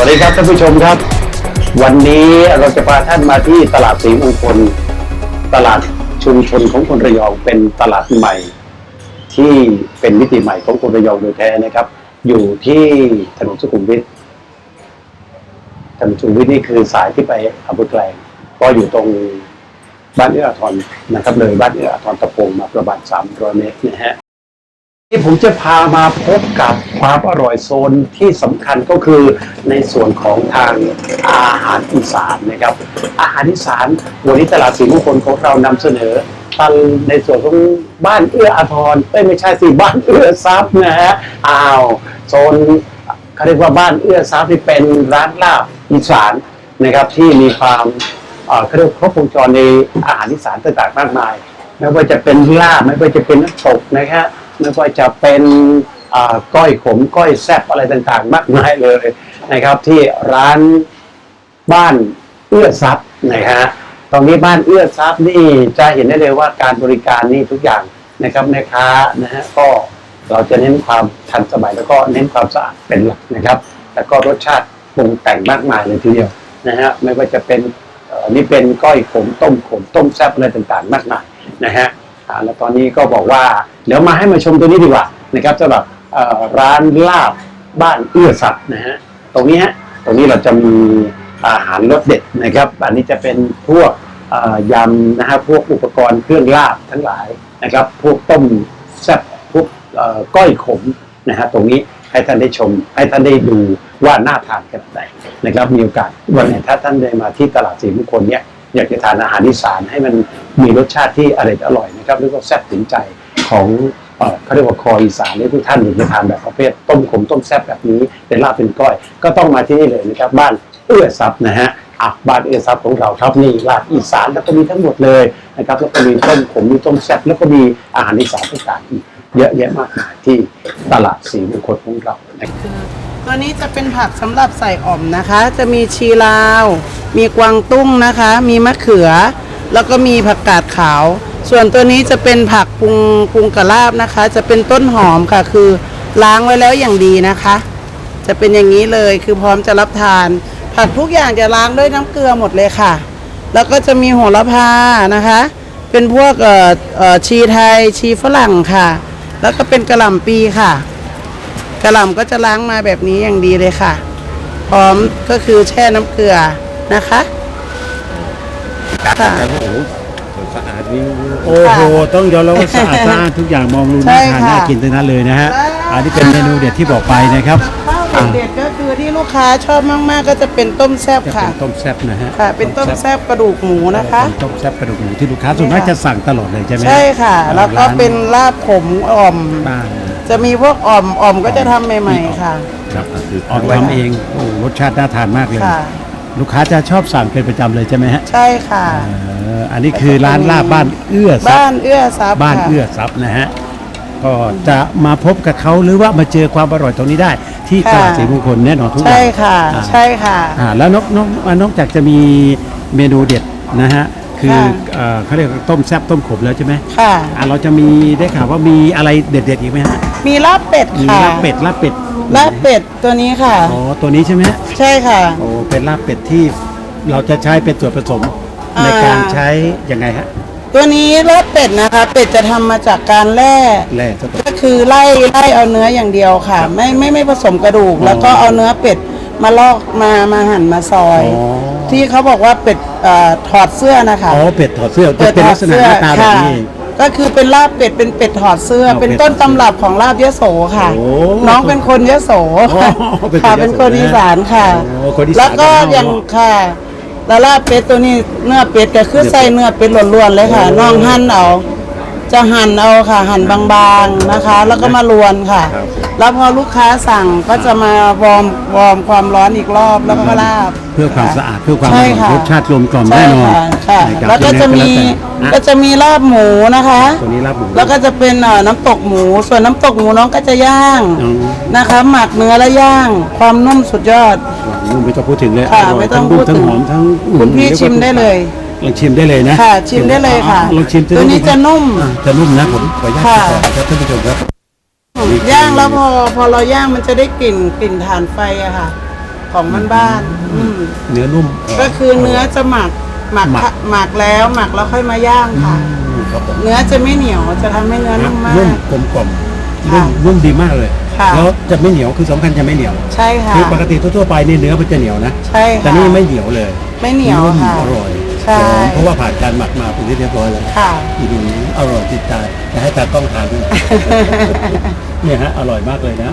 วัสดีครับท่านผู้ชมครับ วันนี้เราจะพาท่านมาที่ตลาดศรีมงคล ตลาดชุมชนของคนระยองเป็นตลาดใหม่ ที่เป็นมิติใหม่ของคนระยองโดยแท้นะครับ อยู่ที่ถนนสุขุมวิทถนนสุขุมวิทนี่คือสายที่ไปอำเภอแกลงก็อยู่ตรงบ้านเอื้ออาทรนะครับเลยบ้านเอื้ออาทรตะโพงมาประมาณ300เมตรนะฮะ ที่ผมจะพามาพบกับความอร่อยโซนที่สำคัญก็คือในส่วนของทางอาหารอีสานนะครับ อาหารอีสานวันนี้ตลาดสีมงคลของเรานำเสนอตันในส่วนของบ้านเอื้ออาทรเอ้ยไม่ใช่สิบ้านเอื้อทรัพย์นะฮะอ้าวโซนเขาเรียกว่าบ้านเอื้อทรัพย์ที่เป็นร้านลาบอีสานนะครับที่มีความเอ่อเขาเรียกว่าครบวงจรในอาหารอีสานต่างๆมากมาย ไม่ว่าจะเป็นลาบไม่ว่าจะเป็นน้ำตกนะฮะ ไม่ว่าจะเป็นก้อยขมก้อยแซ่บอะไรต่างๆ มากมายเลยนะครับ ที่ร้านบ้านเอื้อทรัพย์นะฮะตรงนี้บ้านเอื้อทรัพย์นี่จะเห็นได้เลยว่าการบริการนี่ทุกอย่างนะครับแม่ค้านะฮะก็เราจะเน้นความทันสมัยแล้วก็เน้นความสะอาดเป็นหลักนะครับ แล้วก็รสชาติปรุงแต่งมากมายเลยทีเดียวนะฮะไม่ว่าจะเป็นนี่เป็นก้อยขมต้มขมต้มแซ่บอะไรต่างๆ มากมายนะฮะ แล้วตอนนี้ก็บอกว่าเดี๋ยวมาให้มาชมตัวนี้ดีกว่านะครับสำหรับร้านลาบบ้านเอื้อสัตว์นะฮะตรงนี้ฮะตรงนี้เราจะมีอาหารรสเด็ดนะครับ อันนี้จะเป็นพวกยำนะฮะพวกอุปกรณ์เครื่องลาบทั้งหลายนะครับ พวกต้มแซ่บพวกก้อยขมนะฮะตรงนี้ให้ท่านได้ชม ให้ท่านได้ดูว่าน่าทานขนาดไหนนะครับมีโอกาสวันไหนถ้าท่านได้มาที่ตลาดสีมงคลเนี่ย อยากจะทานอาหารอีสานให้มันมีรสชาติที่อร่อยอร่อยนะครับแล้วก็แซ่บถึงใจของเขาเรียกว่าคออีสานเนี่ยทุกท่านอยากจะทานแบบประเภทต้มขมต้มแซ่บแบบนี้เป็นลาบเป็นก้อย ก็ต้องมาที่นี่เลยนะครับบ้านเอื้อทรัพย์นะฮะอะบ้านเอื้อทรัพย์ของเราครับนี่ลาบอีสานแล้วก็มีทั้งหมดเลยนะครับแล้วก็มีต้มขมมีต้มแซ่บแล้วก็มีอาหารอีสานต่างๆอีกเยอะแยะมากมายที่ตลาดสีมงคลของเรานะครับ ตัวนี้จะเป็นผักสำหรับใส่อ่อมนะคะ จะมีชีลาว มีกวางตุ้งนะคะ มีมะเขือ แล้วก็มีผักกาดขาว ส่วนตัวนี้จะเป็นผักปรุงปรุงกะลาบนะคะ จะเป็นต้นหอมค่ะ คือล้างไว้แล้วอย่างดีนะคะ จะเป็นอย่างนี้เลยคือพร้อมจะรับทาน ผักทุกอย่างจะล้างด้วยน้ำเกลือหมดเลยค่ะ แล้วก็จะมีโหระพานะคะ เป็นพวกเอ่อเอ่อชีไทยชีฝรั่งค่ะ แล้วก็เป็นกระหล่ำปีค่ะ กระหล่ำก็จะล้างมาแบบนี้อย่างดีเลยค่ะ พร้อมก็คือแช่น้ำเกลือนะคะค่ะ โอ้โหสะอาดวิวโอ้โห ต้องยอมรับว่าสะอาดสะอาดทุกอย่างมองดูใช่น่าทานค่ะน่ากินทั้งนั้นเลยนะฮะใช่อันนี้เป็นเมนูเด็ดที่บอกไปนะครับข้าวเด็ดๆก็คือที่ลูกค้าชอบมากๆ ก็จะเป็นต้มแซ่บจะค่ะเป็นต้มแซ่บนะฮะค่ะ เป็นต้มแซ่บกระดูกหมูนะคะ เป็นต้มแซ่บกระดูกหมูที่ลูกค้าส่วนมากจะสั่งตลอดเลยใช่ไหมใช่ค่ะ แล้วก็เป็นลาบขมอ่อม บ้าน จะมีพวกอ่อมอ่อมก็จะทำใหม่ ๆ ค่ะ ครับออกทำเองโอ้รสชาติน่าทานมากเลย ค่ะ ลูกค้าจะชอบสั่งเป็นประจำเลยใช่ไหมฮะใช่ค่ะ เอออันนี้คือร้านลาบบ้านเอื้อทรับ้าพนย์เอื้อซับบ้านค่ะ เอื้อทรัพย์นะฮะก็จะมาพบกับเขาหรือว่ามาเจอความอร่อยตรงนี้ได้ ที่ตลาดค่ะศรีมงคลแน่นอนทุกวันใช่ค่ะ อ่า ใช่ค่ะ อ่าแล้วนอกนอกอ่านอกจากจะมีเมนูเด็ดนะฮะคือค่ะ เอ่อเขาเรียกว่าต้มแซ่บต้มขมแล้วใช่ไหมค่ะ อ่าเราจะมีได้ข่าวว่ามีอะไรเด็ดๆอีกไหมฮะ มีลาบเป็ดมีค่ะลาบเป็ดลาบเป็ดลาบเป็ดตัวนี้ค่ะ อ๋อตัวนี้ใช่ไหมฮะใช่ค่ะ โอ้เป็นลาบเป็ดที่เราจะใช้เป็นส่วนผสมอ่า ในการใช้ยังไงฮะตัวนี้ลาบเป็ดนะคะ เป็ดจะทำมาจากการแล่ แร่สด ก็คือไล่ไล่เอาเนื้ออย่างเดียวค่ะ ไม่ไม่ไม่ผสมกระดูก อ๋อแล้วก็เอาเนื้อเป็ดมาลอกมามาหั่นมาซอย อ๋อ ที่เขาบอกว่าเป็ดเอ่อถอดเสื้อนะคะ อ๋อเป็ดถอดเสื้อจะเป็นลักษณะหน้าตาแบบนี้เอง ก็คือเป็นลาบเป็ดเป็นเป็ดถอดเสื้อเอาเป็นเป็ดต้นถอดเสื้อตำรับของลาบยโสค่ะ โอ้น้องเป็นคนยโสอ๋อเป็นคนค่ะยโสเป็นคนอีสานค่ะ โอ้คนอีสานแล้วก็บ้านนอกอย่างค่ะแล้วลาบเป็ดตัวนี้เนื้อเป็ดก็คือใส่เนื้อเป็ดล้วนๆเลยค่ะโอ้น้องหั่นเอา จะหั่นเอาค่ะหั่นบางๆนะคะ แล้วก็มาลวนค่ะ ครับ แล้วพอลูกค้าสั่งก็จะมาวอร์มวอร์มความร้อนอีกรอบแล้วก็มาลาบเพื่อความสะอาดเพื่อความอใช่ร่อยค่ะรสชาติกลมกล่อมใช่แน่นอนค่ะค่ะนะครับแล้วก็จะมียังไงก็ก็แล้วแต่จะมีลาบหมูนะคะ ตัวนี้ลาบหมูแล้วก็จะเป็นเอ่อน้ำตกหมู ส่วนน้ำตกหมูน้องก็จะย่างอ๋อ นะคะ หมักเนื้อแล้วย่าง ความนุ่มสุดยอดนุ่มไม่ต้องพูดถึงเลยค่ะร่ยไม่ต้องทั้พูดทั้ถึงงหอมทั้งคุณพี่รีกว่าชิมได้เลย ลองชิมได้เลยนะค่ะชิมได้เลยค่ะอ่ลองชิมตัวนี้จะนุ่มอ่าจะนุ่มนะผมขออนุญาตค่ะขอครับท่านผู้ชมครับย่างแล้วพอพอเราย่างมันจะได้กลิ่นกลิ่นถ่านไฟอะค่ะ ของบ้านๆอืมเนื้อนุ่ม ก็คือเนื้อจะหมักหมักหมักหมักแล้วหมักแล้วค่อยมาย่างค่ะอืมครับผมเนื้อจะไม่เหนียวจะทำให้เนื้อนุ่มมากนุ่มกลมกล่อมนุ่ค่ะมนุ่มดีมากเลยค่ะแล้วจะไม่เหนียวคือสำคัญจะไม่เหนียวใช่ค่ะคือปกติทั่วๆไปนี่เนื้อมันจะเหนียวนะใช่ค่ะแต่นี่ไม่เหนียวเลย ไม่เหนียวนุ่มค่ะอร่อย ใช่หอมเพราะว่าผ่านการหมักมาเป็นที่เรียบร้อยแล้วค่ะ อีดูอร่อยจิตใจจะให้ตากล้องทานด้วยเนี่ยฮะอร่อยมากเลยนะ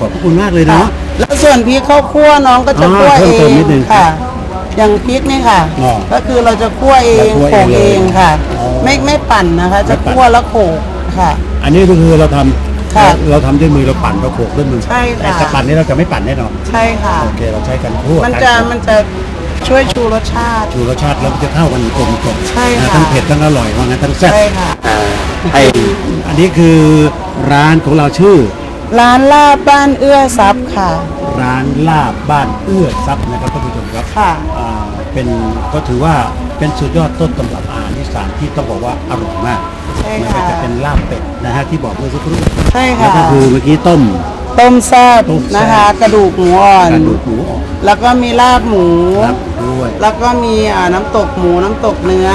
ขอบคุณมากเลยค่ะเนาะแล้วส่วนพริกข้าวคั่วน้องก็จะอ่าคั่วเพิ่เอมเติมงนิดนึงค่ะอย่างพริกนี่ค่ะอ๋อก็คือเราจะคั่วเองเราคั่วโขลกเองเลยเองค่ะอ๋อไม่ไม่ปั่นนะคะ จะไม่ปั่นคั่วแล้วโขลกค่ะ อันนี้ก็คือเราทำค่ะเราทำด้วยมือเราปั่นเราโขกด้วยมือใช่ค่ะแต่ถ้าปั่นนี่เราจะไม่ปั่นแน่นอนใช่ค่ะโอเคเราใช้กันทั่วมันจะมันจะ ช่วยชูรสชาติชูรสชาติแล้วมันจะเข้ากันกลมกล่อมใช่ค่ะทั้งเผ็ดทั้งอร่อยว่างั้นทั้งแซ่บใช่ค่ะ อ่าให้อันนี้คือร้านของเราชื่อ ร้านลาบบ้านเอื้อทรัพย์ค่ะ ร้านลาบบ้านเอื้อทรัพย์นะครับท่านผู้ชมครับค่ะ อ่าเป็นก็ถือว่าเป็นสุดยอดต้นตำรับอาหารอีสานที่ต้องบอกว่าอร่อยมากใช่ไม่ค่ะว่าจะเป็นลาบเป็ดนะฮะที่บอกเมื่อสักครู่ใช่แล้วค่ะ ก็คือเมื่อกี้ต้ม ต้มแซ่บต้มแซ่บ นะคะ กระดูกหมูอ่อนกระดูกหมูอ่อน แล้วก็มีลาบหมูรับด้วย แล้วก็มีอ่าน้ำตกหมูน้ำตกเนื้อ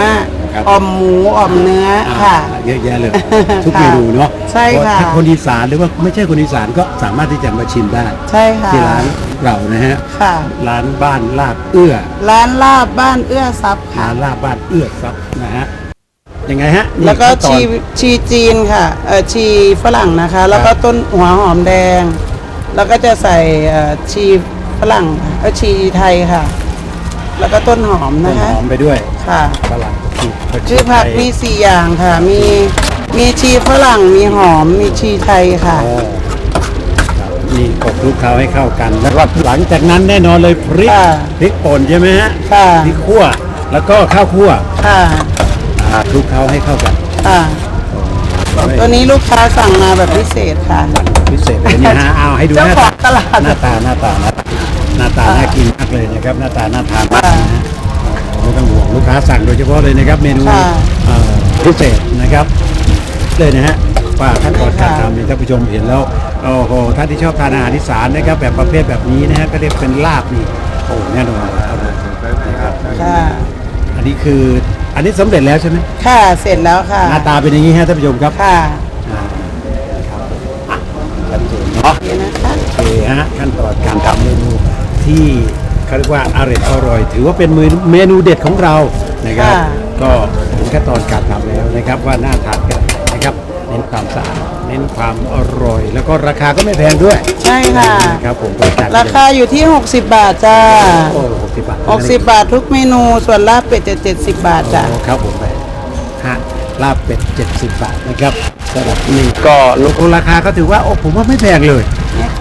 ครับ อ่อมหมูอ่อมเนื้อค่ะอ่าเยอะแยะเลยทุกค่ะเมนูเนาะใช่ค่ะ ถ้าคนอีสานหรือว่าไม่ใช่คนอีสานก็สามารถที่จะมาชิมได้ใช่ค่ะที่ร้านเรานะฮะค่ะ ร้านบ้านลาบเอื้อ ร้านลาบบ้านเอื้อทรัพย์ค่ะ ร้านลาบบ้านเอื้อซับนะฮะยังไงฮะนี่แล้วก็ขั้นตอน ชีชีจีนค่ะเออชีฝรั่งนะคะ แล้วก็ต้นหัวหอมแดง แล้วก็จะใส่เอ่อชี ฝรั่งเออชีไทยค่ะ แล้วก็ต้นหอมต้นะนคะหอมไปด้วยค่ะฝรั่งคือคือผักมีสี่อย่างค่ะ มีมีชีฝรั่งมีหอมมีชีไทยค่ะ อ๋อครับนี่กบคลุกเคล้าให้เข้ากันแล้วก็หลังจากนั้นแน่นอนเลยพริกค่ะ พริกป่นใช่ไหมฮะค่ะพริกขั่วแล้วก็ข้าวคั่วค่ะอ่าคลุกเคล้าให้เข้ากันค่ะตัวนี้ลูกค้าสั่งมาแบบพิเศษค่ะ พิเศษเลยเนี่ยฮะเอาให้ดูหเจ้าน้าขอตางตลาด หน้าตาหน้าตาหน้าตา หน้าตาน่ากินมากเลยนะครับ หน้าตาน่าทานมากนะฮะไม่ต้องห่วงลูกค้าสั่งโดยเฉพาะเลยนะครับ เมนูค่ะเอ่อพิเศษนะครับ เลยนะฮะว่าขั้นตอนการทำเนี่ยท่านผู้ชมเห็นแล้วโอ้โหท่านที่ชอบทานอาหารอีสานนะครับ แบบประเภทแบบนี้นะฮะก็เรียกเป็นลาบนี่โอ้แน่นอนเลยอร่อยนะครับค่ะอันนี้คืออันนี้สำเร็จแล้วใช่ไหมค่ะเสร็จแล้วค่ะหน้าตาเป็นอย่างนี้ฮะท่านผู้ชมครับค่ะอ่าครับอะชัดเจนเนาะ นี่นะคะ โอเคฮะขั้นตอนการทำเมนู ที่เขาเรียกว่าอร่อยอร่อย ถือว่าเป็นเมนูเมนูเด็ดของเรานะครับ ค่ะ ก็ถึงขั้นตอนการทำแล้วนะครับว่าน่าทานกันนะครับเน้นความสะอาดเน้นความอร่อย แล้วก็ราคาก็ไม่แพงด้วยใช่ค่ะ นะครับผมบริการราคาอยู่ที่ 60 บาทจ้าโอ้หกสิบบาท60 บาททุกเมนูส่วนลาบเป็ดจะ70 บาทจ้ะ โอ้ครับผมไปฮะลาบเป็ด70 บาทนะครับ สำหรับนี่ก็ลูกโอ้ราคาก็ถือว่าโอ้ผมว่าไม่แพงเลย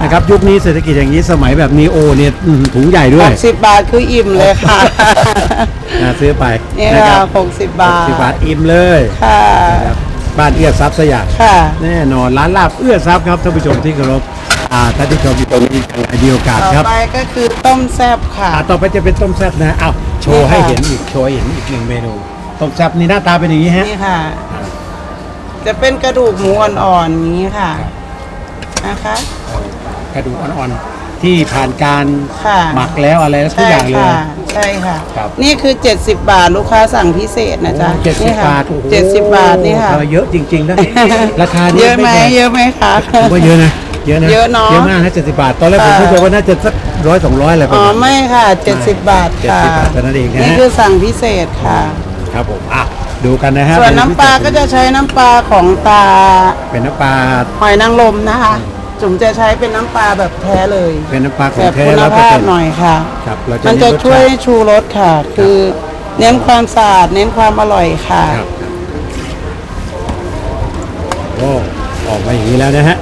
นะครับยุคนี้เศรษฐกิจอย่างนี้สมัยแบบนี้โอ้เนี่ยอื้อหือถุงใหญ่ด้วย 60 บาทคืออิ่มเลยค่ะ นะซื้อไปนี่นะคค่ะรับ60 บาท สิบบาทอิ่มเลยค่ะ นะครับบ้านเอื้อทรัพย์สยามค่ะ แน่นอนร้านลาบเอื้อทรัพย์ครับท่านผู้ชมที่เคารพอ่าท่านที่ชมอยู่ตรงนี้มีโอกาสต่อครับไปก็คือต้มแซ่บค่ะ อ่าต่อไปจะเป็นต้มแซ่บนะเอาโชว์นี่ค่ะให้เห็นอีกโชว์ให้เห็นอีกหนึ่งเมนูต้มแซ่บนี่หน้าตาเป็นอย่างนี้ฮะนี่ค่ะ จะเป็นกระดูกหมูอ่อนๆอย่างนี้ค่ะนะคะ กระดูกอ่อนๆที่ผ่านการค่ะ หมักแล้วอะไรแล้วทุกใช่อย่างเลย ค่ะ ใช่ค่ะ ครับ นี่คือ 70 บาทลูกค้าสั่งพิเศษนะจ๊ะเจ็ดสิบนี่ค่ะบาทโอ้โหเจ็ดสิบบาทนี่ค่ะเออเยอะจริงๆนะ ราคานี้เยอะไหมแพง เยอะไหมคะ ผมว่าเยอะนะ เยอะนะเยอะเนอะเยอะมากนะเจ็ดสิบบาท ตอนแรกผมค่ะ คิดว่าน่าจะสักร้อยสองร้อยอะไรประอ๋อมาณนี้ไม่ค่ะ 70 บาทค่ะ 70บาทเท่านั้นเองนะฮะนี่คือสั่งพิเศษค่ะ ครับผมอะ ดูกันนะฮะส่วนน้ำปลาก็จะใช้น้ำปลาของตา เป็นน้ำปลาหอยนางรมนะคะ จุ๋มจะใช้เป็นน้ำปลาแบบแท้เลย เป็นน้ำปลาขอแบงบแท้คุณร้อยเปอร์ภาพเซ็นต์หน่อยค่ะครับเราจะมันจะเน้นรสชาติช่วยชูรสค่ะ คือเน้นความสะอาดเน้นความอร่อยค่ะครับครับโอ้ออกมาอย่างนี้แล้วนะฮะ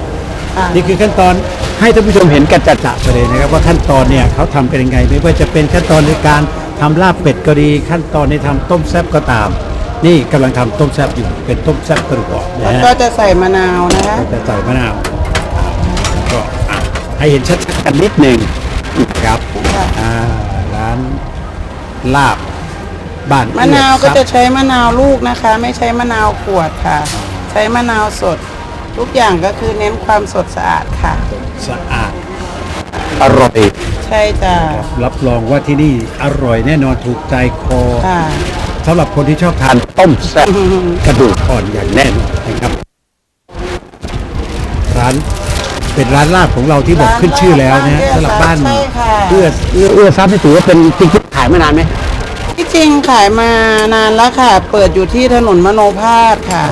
ค่ะนี่คือขั้นตอนให้ท่านผู้ชมเห็นกันจัดๆไปเลยนะครับว่าขั้นตอนเนี่ยเขาทำกันยังไงไม่ว่าจะเป็นขั้นตอนในการทำลาบเป็ดก็ดีขั้นตอนในทำต้มแซ่บก็ตาม นี่กำลังทำต้มแซ่บอยู่เป็นต้มแซ่บกระดูกอ่อนแล้วนะฮะก็จะใส่มะนาวนะคะ เราจะใส่มะนาวแล้วก็อะให้เห็นชัดๆกันนิดหนึ่งครับค่ะ อ่าร้านลาบบ้านมะนาวก็เอื้จะอทรัพย์ใช้มะนาวลูกนะคะ ไม่ใช้มะนาวขวดค่ะ ใช้มะนาวสด ทุกอย่างก็คือเน้นความสดสะอาดค่ะ สะอาดอร่อย ใช่จ้ะรับรองว่าที่นี่อร่อยแน่นอนถูกใจคอ ค่ะ สำหรับคนที่ชอบทาทานนต้มแซ่บกระดูกอ่อนอย่างแน่นอนนะครับ ร้านเป็นร้านลาบของเราที่บอกขึ้นชื่อแล้วนะฮะสำหรับบ้านใช่ค่ะ เอื้อเอื้อเอื้อทรัพย์นี่ถือว่าเป็นจริงๆขายมานานไหมที่จริงขายมานานแล้วค่ะ เปิดอยู่ที่ถนนมโนภาสค่ะ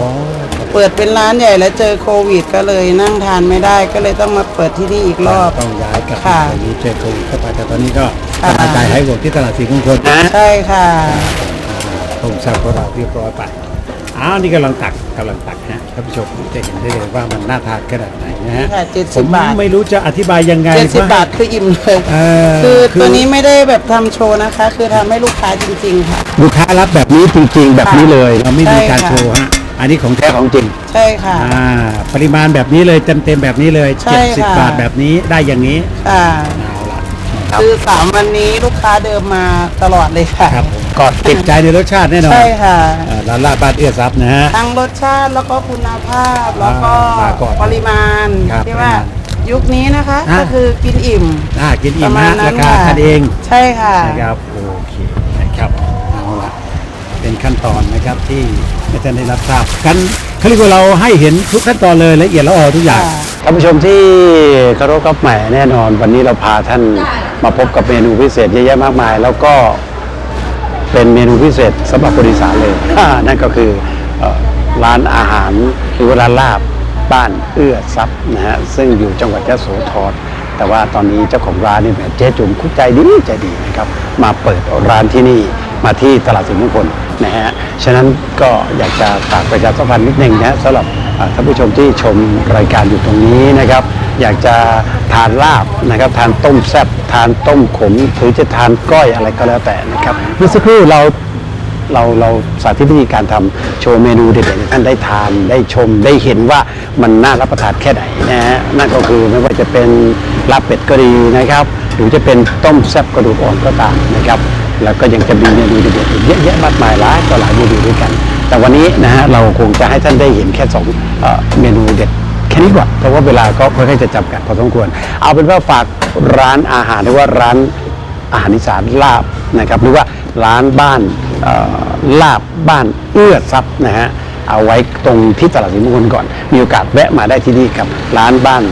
เปิดเป็นร้านใหญ่แล้วเจอโควิด ก็เลยนั่งทานไม่ได้ก็เลยต้องมาเปิดที่นี่อีกรอบ ต้องย้ายกลับค่ะตอนนี้เจอโควิดเข้าไปแต่ตอนนี้ก็ค่ะกระจายให้หมดที่ตลาดสีมงคลนะ ใช่ค่ะ ต้มแซ่บของเราเรียบร้อยไปอ้าวนี่กำลังตักกำลังตักฮะท่านผู้ชมจะเห็นได้เลยว่ามันน่าทานขนาดไหนนะฮะนี่ค่ะ70ผมบาท ไม่รู้จะอธิบายยังไงเจ็ดสิบว่ บาทคืออิ่มเลยเออคือ ตัวนี้ไม่ได้แบบทำโชว์นะคะ คือทำให้ลูกค้าจริง ๆ ค่ะ ลูกค้ารับแบบนี้จริงๆ แบบนี้เลย เราไม่มีการใช่ค่ะ โชว์ฮะอันนี้ของแท้แท้ของจริง ใช่ค่ะ อ่า ปริมาณแบบนี้เลยเต็มเต็มๆแบบนี้เลยใช่70ค่ะบาทแบบนี้ได้อย่างนี้ค่ะเอาละ ครับ คือสามวันนี้ลูกค้าเดิมมาตลอดเลยค่ะ ครับผมก็ติติดดใจในรสชาติแน่นอนใช่ค่ะ อ่าร้านลาบบ้านเอื้อทรัพย์นะฮะ ทั้งรสชาติแล้วก็คุณภาพแล้วก็มาก่อนปริมาณครับที่ว่าปริมาณยุคนี้นะคะ อะ ก็คือกินอิ่มอ่ากินปอิ่มระมาณฮะนั้รานคาค่ะกันเองใช่ค่ะ นะครับโอเคนะครับเอาละเป็นขั้นตอนนะครับที่อาจารย์ได้รับทราบกันเขาเรียกว่าเราให้เห็นทุกขั้นตอนเลยละเอียดละออทุกอย่างค่ะ ท่านผู้ชมที่เคารพกับแหมแน่นอน วันนี้เราพาท่าน มาพบกับเมนูพิเศษเยอะแยะมากมาย แล้วก็เป็นเมนูพิเศษสำหรับคนอีสานเลย นั่นก็คือร้านอาหารหรือร้านลาบบ้านเอื้อทรัพย์นะฮะซึ่งอยู่จังหวัดยะโสธรแต่ว่าตอนนี้เจ้าของร้านนี่แหมเจ๊จุ๋มคุกใจดีใจดีนะครับ มาเปิดร้านที่นี่มาที่ตลาดสินมงคลนะฮะฉะนั้นก็อยากจะฝากประชาสัมพันธ์นิดนึงนะสำหรับท่านผู้ชมที่ชมรายการอยู่ตรงนี้นะครับ อยากจะทานลาบนะครับ ทานต้มแซ่บทานต้มขมหรือจะทานก้อยอะไรก็แล้วแต่นะครับเมื่อสักครู่เราเราเราสาธิตวิธีการทำโชว์เมนูเด็ดๆให้ท่านได้ทานได้ชมได้เห็นว่ามันน่ารับประทานแค่ไหนนะฮะนั่นก็คือไม่ว่าจะเป็นลาบเป็ดก็ดีนะครับ หรือจะเป็นต้มแซ่บกระดูกอ่อนก็ตามนะครับ แล้วก็ยังจะมีเมนูเด็ดๆเยอะแยะมากมายหลายต่อหลายเมนูด้วยกัน แต่วันนี้นะฮะเราคงจะให้ท่านได้เห็นแค่สองเเมนูเด็ด แค่นี้ก่อนเพราะว่าเวลาก็ค่อนข้างจะจำกัดพอสมควร เอาเป็นว่าฝากร้านอาหารหรือว่าร้านอาหารอีสานลาบนะครับ หรือว่าร้านบ้านลาบบ้านเอื้อทรัพย์นะฮะเอาไว้ตรงที่ตลาดสินมงคลก่อน มีโอกาสแวะมาได้ที่นี่กับร้านบ้าน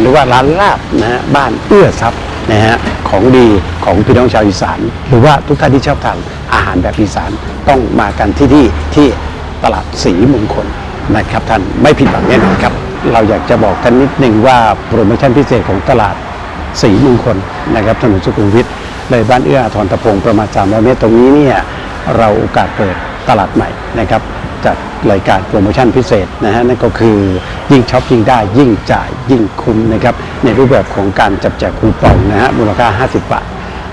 หรือว่าร้านลาบนะฮะบ้านเอื้อทรัพย์นะฮะของดีของพี่น้องชาวอีสาน หรือว่าทุกท่านที่ชอบทานอาหารแบบอีสานต้องมากันที่ที่ที่ตลาดสีมงคลนะครับท่านไม่ผิดหวังแน่นอนครับ เราอยากจะบอกท่านนิดหนึ่งว่าโปรโมชั่นพิเศษของตลาดสีมงคลนะครับถนนสุขุมวิทเลยบ้านเอื้ออาทรตะพงประมาณ 300 เมตร ตรงนี้เนี่ยเราโอกาสเปิดตลาดใหม่นะครับจัดรายการโปรโมชั่นพิเศษนะฮะนั่นก็คือยิ่งช็อปยิ่งได้ยิ่งจ่ายยิ่งคุ้มนะครับในรูปแบบของการจับแจกคูปองนะฮะมูลค่า 50 บาท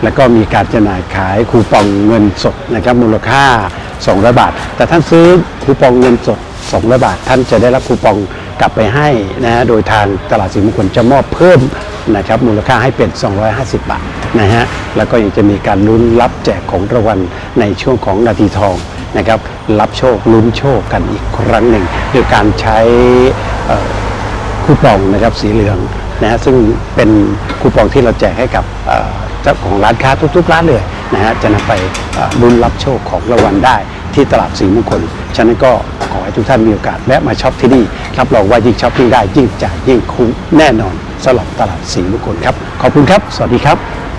แล้วก็มีการจำหน่ายขายคูปองเงินสดนะครับมูลค่า 200 บาท แต่ท่านซื้อคูปองเงินสด 200 บาท ท่านจะได้รับคูปอง กลับไปให้นะฮะโดยทางตลาดสินมงคลจะมอบเพิ่มนะครับมูลค่าให้เป็น 250 บาทนะฮะแล้วก็ยังจะมีการลุ้นรับแจกของรางวัลในช่วงของนาทีทองนะครับรับโชคลุ้นโชคกันอีกครั้งหนึ่งโดยการใช้เอ่อคูปองนะครับสีเหลืองนะฮะซึ่งเป็นคูปองที่เราแจกให้กับเจ้าของร้านค้าทุกๆร้านเลยนะฮะจะนำไปลุ้นรับโชคของรางวัลได้ ที่ตลาดสีมงคล ฉะนั้นก็ขอให้ทุกท่านมีโอกาสแวะมาช็อปที่นี่รับรองว่ายิ่งช็อปยิ่งได้ยิ่งจ่ายยิ่งคุ้มแน่นอนสำหรับตลาดสีมงคลครับ ขอบคุณครับ สวัสดีครับ